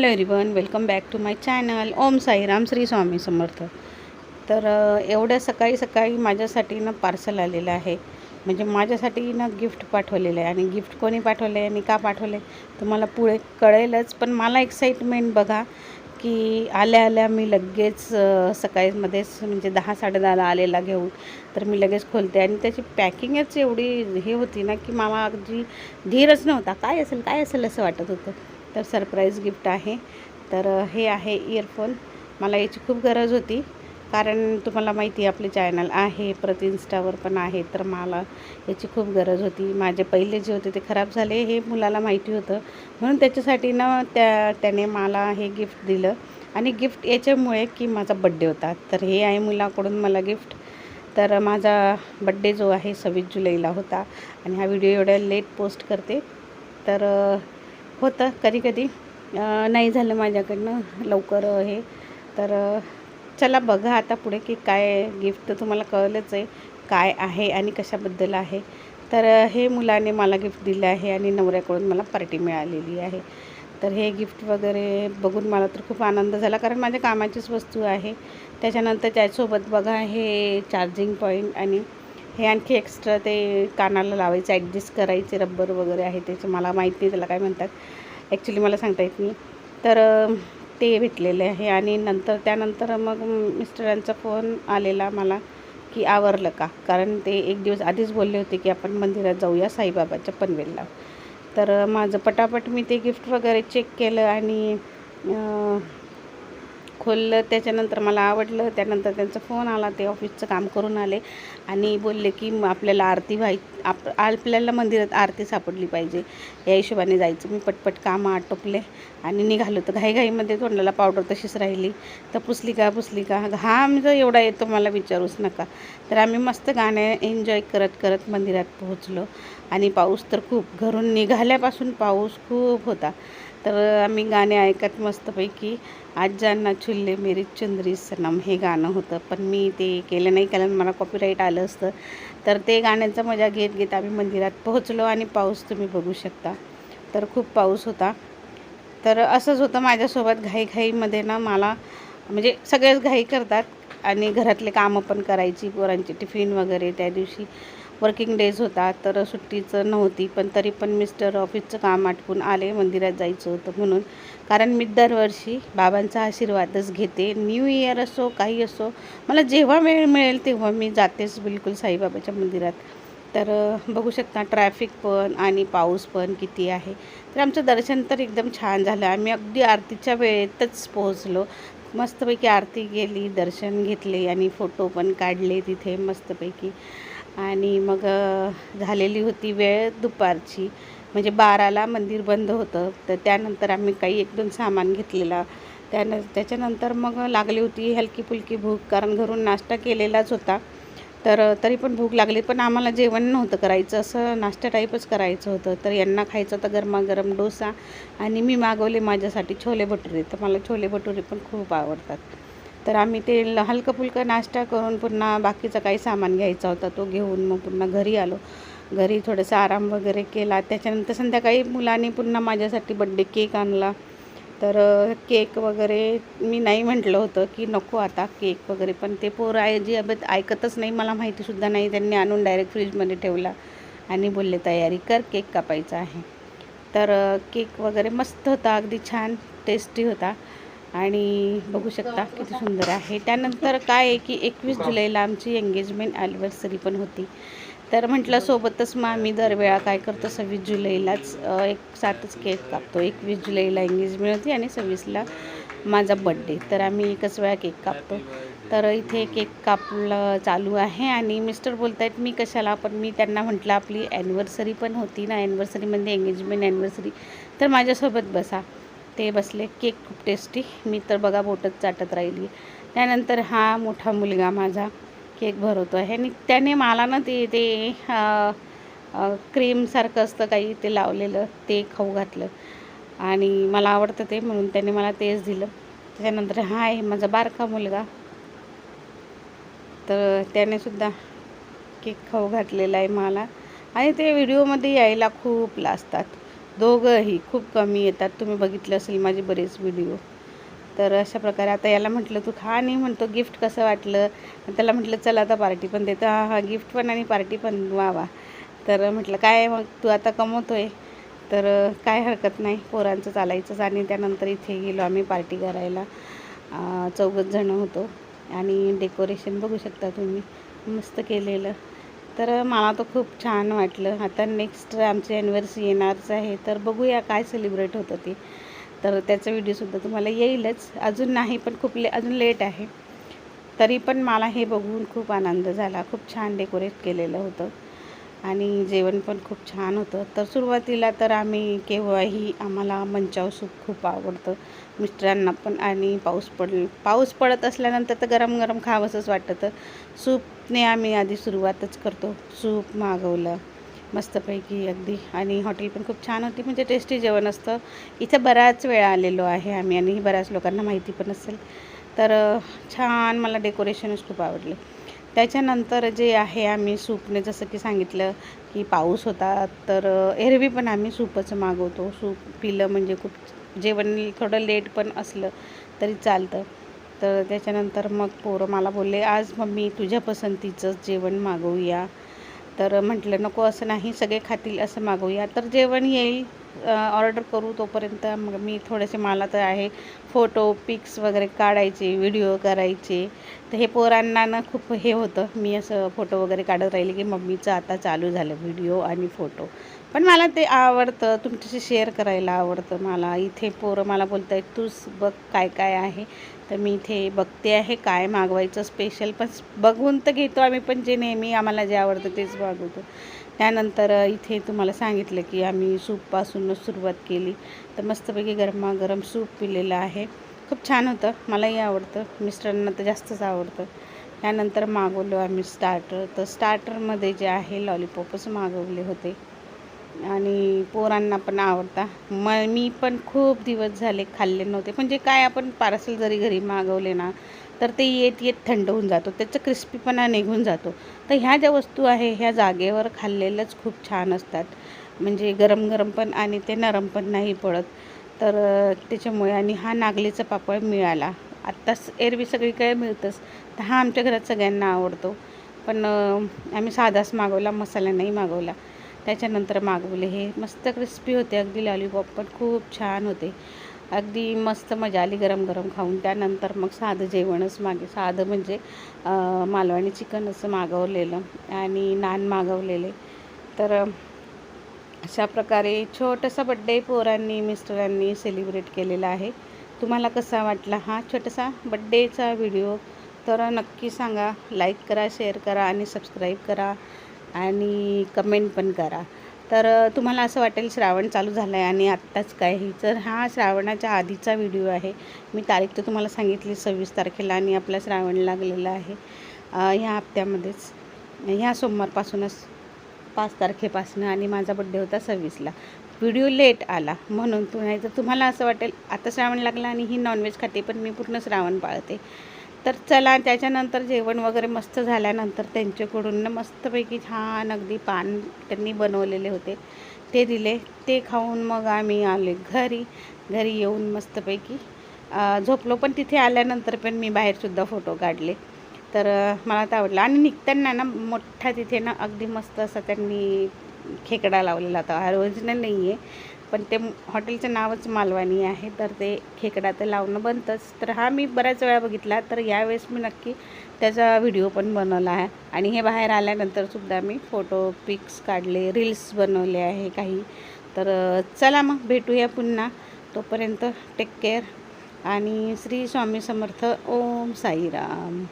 Hello everyone welcome back to my channel. Om Sairam Shri Swami Samarth. तर एवढ्या सकाळी सकाळी माझ्यासाठी ना पार्सल आलेलं आहे. म्हणजे माझ्यासाठी ना गिफ्ट पाठवलेलं आहे. आणि गिफ्ट कोणी पाठवलं आहे आणि का पाठवलं आहे तुम्हाला पुढे कळेलच. पण मला एक्साइटमेंट बघा की आल्या आल्या मी लगेच सकाळीमध्येच म्हणजे दहा साडेदहाला आलेला घेऊन तर मी लगेच खोलते. आणि त्याची पॅकिंगच एवढी हे होती ना की मला अगदी धीरच नव्हता. काय असेल काय असेल? असं वाटत होतं. तर सरप्राईज गिफ्ट आहे. तर हे आहे इयरफोन मला याची खूप गरज होती. कारण तुम्हाला माहिती आहे आपले चॅनल आहे प्रति इन्स्टावर पण आहे. तर मला याची खूप गरज होती. माझे पहिले जे होते ते खराब झाले हे मुलाला माहिती होतं. म्हणून त्याच्यासाठी ना त्या त्याने मला हे गिफ्ट दिलं. आणि गिफ्ट याच्यामुळे की माझा बड्डे होता. तर हे आहे मुलाकडून मला गिफ्ट तर माझा बड्डे जो आहे सव्वीस जुलैला होता. आणि हा व्हिडिओ एवढ्या लेट पोस्ट करते. तर होतं कधी कधी नाही झालं माझ्याकडनं लवकर हे. तर चला बघा आता पुढे की काय गिफ्ट तर तुम्हाला कळलंच आहे काय आहे आणि कशाबद्दल आहे. तर हे मुलाने मला गिफ्ट दिलं आहे आणि नवऱ्याकडून मला पार्टी मिळालेली आहे. तर हे गिफ्ट वगैरे बघून मला तर खूप आनंद झाला कारण माझ्या कामाचीच वस्तू आहे. त्याच्यानंतर त्यासोबत बघा हे चार्जिंग पॉईंट आणि हे आणखी एक्स्ट्रा ते कानाला लावायचे ॲडजस्ट करायचे रब्बर वगैरे आहे त्याचे मला माहीत नाही त्याला काय म्हणतात. ॲक्च्युली मला सांगता येत नाही. तर ते भेटलेले आहे आणि नंतर त्यानंतर मग मिस्टरांचा फोन आलेला मला की आवरलं का? कारण ते एक दिवस आधीच बोलले होते की आपण मंदिरात जाऊया साईबाबाच्या पनवेलला. तर माझं पटापट मी ते गिफ्ट वगैरे चेक केलं आणि खोललं त्याच्यानंतर मला आवडलं. त्यानंतर त्यांचा फोन आला ते ऑफिसचं काम करून आले आणि बोलले की आपल्याला आरती व्हाय आप आपल्याला मंदिरात आरती सापडली पाहिजे. या हिशोबाने जायचं. मी पटपट कामं आटोपले आणि निघालो. तर घाईघाईमध्ये तोंडाला पावडर तशीच राहिली. तर पुसली का पुसली का? घाम जर एवढा येतो मला विचारूच नका. तर आम्ही मस्त गाणे एन्जॉय करत करत मंदिरात पोहोचलो. आणि पाऊस तर खूप घरून निघाल्यापासून पाऊस खूप होता. तर आम्ही गाणे ऐकत मस्तपैकी आजांना छुल्ले मेरी चुंदरी सनम हे गाणं होतं. पण मी ते केलं नाही कारण मला कॉपीराईट आलं असतं. तर ते गाण्याचा मजा घेत घेत आम्ही मंदिरात पोहोचलो आणि पाऊस तुम्ही बघू शकता. तर खूप पाऊस होता. तर असंच होतं माझ्यासोबत घाईघाईमध्ये ना मला म्हणजे सगळेच घाई करतात आणि घरातले कामं पण करायची पोरांची टिफिन वगैरे त्या दिवशी. वर्किंग डेज होता तर सुट्टीचं नव्हती पण तरी पण मिस्टर ऑफिसचं काम आटपून आले मंदिरात जायचं होतं म्हणून. कारण मी दरवर्षी बाबांचा आशीर्वादच घेते. न्यू इयर असो काही असो मला जेव्हा वेळ मिळेल तेव्हा मी जातेच बिलकुल साईबाबाच्या मंदिरात. तर बघू शकता ट्रॅफिक पण आणि पाऊस पण किती आहे. तर आमचं दर्शन तर एकदम छान झालं. आम्ही अगदी आरतीच्या वेळेतच पोहोचलो. मस्तपैकी आरती गेली दर्शन घेतले आणि फोटो पण काढले तिथे मस्तपैकी. आणि मग झालेली होती वेळ दुपारची. म्हणजे बाराला मंदिर बंद होतं. तर त्यानंतर आम्ही काही एक दोन सामान घेतलेला. त्यान त्याच्यानंतर मग लागली होती हलकी फुलकी भूक. कारण घरून नाश्ता केलेलाच होता. तर तरी पण भूक लागली. पण आम्हाला जेवण नव्हतं करायचं. असं नाश्ता टाईपच करायचं होतं. तर यांना खायचं होतं गरमागरम डोसा. आणि मी मागवले माझ्यासाठी छोले भटुरे. तर मला छोले भटुरे पण खूप आवडतात. तर आम्ही ते ल- हलकं फुलकं नाश्ता करून पुन्हा बाकीचं काही सामान घ्यायचा होता तो घेऊन मग पुन्हा घरी आलो. घरी थोडंसं आराम वगैरे केला. त्याच्यानंतर संध्याकाळी मुलाने पुन्हा माझ्यासाठी बड्डे केक आणला. तर केक वगैरे मी नाही म्हटलं होतं की नको आता केक वगैरे पण ते पोरं आहे जी अबत ऐकतच नाही मला माहितीसुद्धा नाही. त्यांनी आणून डायरेक्ट फ्रीजमध्ये ठेवला आणि बोलले तयारी कर केक कापायचा आहे. तर केक वगैरे मस्त होता अगदी छान टेस्टी होता. आणि बघू शकता किती सुंदर आहे. त्यानंतर काय आहे की एकवीस जुलैला आमची एंगेजमेंट ॲनिव्हर्सरी पण होती. तर म्हटलं सोबतच मग आम्ही दरवेळा काय करतो सव्वीस जुलैलाच एक सातच केक कापतो. एकवीस जुलैला एंगेजमेंट होती आणि सव्वीसला माझा बड्डे तर आम्ही एकच वेळा केक कापतो. तर इथे केक कापलं चालू आहे आणि मिस्टर बोलत आहेत मी कशाला? पण मी त्यांना म्हटलं आपली ॲनिव्हर्सरी पण होती ना ॲनिव्हर्सरीमध्ये एंगेजमेंट ॲनिव्हर्सरी तर माझ्यासोबत बसा. ते बसले. केक खूप टेस्टी मी तर बघा बोटच चाटत राहिली त्यानंतर हा मोठा मुलगा माझा केक भरवतो आहे. आणि त्याने मला ना ते ते क्रीमसारखं असतं काही ते लावलेलं ते खाऊ घातलं. आणि मला आवडतं ते म्हणून त्याने मला तेच दिलं. त्याच्यानंतर हा आहे माझा बारका मुलगा. तर त्याने सुद्धा केक खाऊ घातलेला आहे मला. आणि ते व्हिडिओमध्ये यायला खूप लाजतात. दोघंही खूप कमी येतात. तुम्ही बघितलं असेल माझे बरेच व्हिडिओ तर अशा प्रकारे आता याला म्हटलं तू खा नाही म्हणतो गिफ्ट कसं वाटलं? त्याला म्हटलं चला आता पार्टी पण देतं. हा हां गिफ्ट पण आणि पार्टी पण वा वा तर म्हटलं काय मग तू आता कमवतो आहे तर काय हरकत नाही. पोरांचं चालायचंच आणि त्यानंतर इथे गेलो आम्ही पार्टी करायला. चौघत जणं होतो. आणि डेकोरेशन बघू शकता तुम्ही. मस्त केलेलं. तर मला तर खूप छान वाटलं. आता नेक्स्ट आमची ॲनिव्हर्सरी येणारच आहे. तर बघूया काय सेलिब्रेट होतं ते. तर त्याचा व्हिडिओसुद्धा तुम्हाला येईलच. अजून नाही पण खूप ले अजून लेट आहे. तरी पण मला हे बघून खूप आनंद झाला. खूप छान डेकोरेट केलेलं होतं. आणि जेवण पण खूप छान होतं. तर सुरुवातीला तर आम्ही केव्हाही आम्हाला मंचाव सूप खूप आवडतं मिस्टरांना पण आणि पाऊस पड पाऊस पडत असल्यानंतर तर गरम गरम खावंसंच वाटतं. सूपने आम्ही आधी सुरुवातच करतो सूप मागवलं मस्तपैकी अगदी आणि हॉटेल पण खूप छान होती म्हणजे टेस्टी जेवण असतं. इथं बऱ्याच वेळा आलेलो आहे आम्ही आणि बऱ्याच लोकांना माहिती पण असेल. तर छान मला डेकोरेशनच खूप आवडले. त्याच्यानंतर जे आहे आम्ही सूपने जसं की सांगितलं की पाऊस होता तर एरवी पण आम्ही सूपच मागवतो. सूप पिलं म्हणजे खूप जेवण थोडं लेट पण असलं तरी चालतं. तर त्याच्यानंतर मग पोरं मला बोलले आज मम्मी तुझ्या पसंतीचंच जेवण मागवूया. तर म्हटलं नको असं नाही सगळे खातील असं मागवूया. तर जेवण येईल. ऑर्डर करू तोपर्यंत मग मी थोडेसे मला तर आहे फोटो पिक्स वगैरे काढायचे व्हिडिओ करायचे. तर हे पोरांना ना खूप हे होतं. मी असं फोटो वगैरे काढत राहिले की मम्मीचं आता चालू झालं व्हिडिओ आणि फोटो. पण मला ते आवडतं तुमच्याशी शेअर करायला आवडतं मला. इथे पोरं मला बोलत आहेत तूच बघ काय काय आहे. तर मी इथे बघते आहे काय मागवायचं स्पेशल पण बघून तर घेतो आम्ही पण जे नेहमी आम्हाला जे आवडतं तेच मागवतो. त्यानंतर इथे तुम्हाला सांगितलं की आम्ही सूपपासूनच सुरुवात केली. तर मस्तपैकी गरमागरम सूप पिलेलं आहे. खूप छान होतं. मलाही आवडतं. मिस्टरांना तर जास्तच आवडतं. त्यानंतर मागवलो आम्ही स्टार्टर तर स्टार्टरमध्ये जे आहे लॉलीपॉपच मागवले होते. आणि पोरांना पण आवडता. म मी पण खूप दिवस झाले खाल्ले नव्हते. म्हणजे काय आपण पार्सल जरी घरी मागवले ना तर ते येत येत थंड होऊन जातो. त्याचं क्रिस्पीपणा निघून जातो. तर ह्या ज्या वस्तू आहे ह्या जागेवर खाल्लेलंच खूप छान असतात. म्हणजे गरम गरम पण आणि ते नरम पण नाही पडत. तर त्याच्यामुळे आणि हा नागलीचा पापड मिळाला. आत्ताच एरवी सगळीकडे मिळतंच. तर हा आमच्या घरात सगळ्यांना आवडतो. पण आम्ही साधाच मागवला मसाला नाही मागवला. त्याच्यानंतर मागवले हे. मस्त क्रिस्पी होते. अगदी लॉलीपॉप पण खूप छान होते. अगदी मस्त मजा आली गरम गरम खाऊन. त्यानंतर मग साधं जेवणच मागे. साधं म्हणजे मालवणी चिकन असं मागवलेलं आणि नान मागवलेले. तर अशा प्रकारे छोटासा बड्डे पोरांनी मिस्टरांनी सेलिब्रेट केलेला आहे. तुम्हाला कसा वाटला हा छोटासा बड्डेचा व्हिडिओ तर नक्की सांगा. लाईक करा शेअर करा आणि सबस्क्राईब करा आणि कमेंट पण करा. तर तुम्हाला असं वाटेल श्रावण चालू झालं आहे आणि आत्ताच काय? ही तर हा श्रावणाच्या आधीचा व्हिडिओ आहे. मी तारीख तर तुम्हाला सांगितली सव्वीस तारखेला आणि आपला श्रावण लागलेला आहे ह्या हप्त्यामध्येच. ह्या सोमवारपासूनच पाच तारखेपासून आणि माझा बड्डे होता सव्वीसला. व्हिडिओ लेट आला म्हणून तू नाही तर तुम्हाला असं वाटेल आता श्रावण लागला आणि ही नॉनव्हेज खाते पण मी पूर्ण श्रावण पाळते. तर चला त्याच्यानंतर जेवण वगैरे मस्त झाल्यानंतर त्यांच्याकडून मस्तपैकी छान अगदी पान त्यांनी बनवलेले होते. ते दिले. ते खाऊन मग आम्ही आले घरी. घरी येऊन मस्तपैकी झोपलो. पण तिथे आल्यानंतर पण मी बाहेरसुद्धा फोटो काढले. तर मला तर आवडलं. आणि निघताना ना मोठा तिथे ना अगदी मस्त असा त्यांनी खेकडा लावलेला होता. ओरिजिनल नाही आहे पण ते हॉटेलचं नावच मालवणी आहे तर ते खेकडा तर लावणं बनतंच. तर हा मी बऱ्याच वेळा बघितला तर यावेळेस मी नक्की त्याचा व्हिडिओ पण बनवला आहे. आणि हे बाहेर आल्यानंतरसुद्धा मी फोटो पिक्स काढले रील्स बनवले आहे काही. तर चला मग भेटूया पुन्हा. तोपर्यंत टेक केअर आणि श्री स्वामी समर्थ ओम साईराम.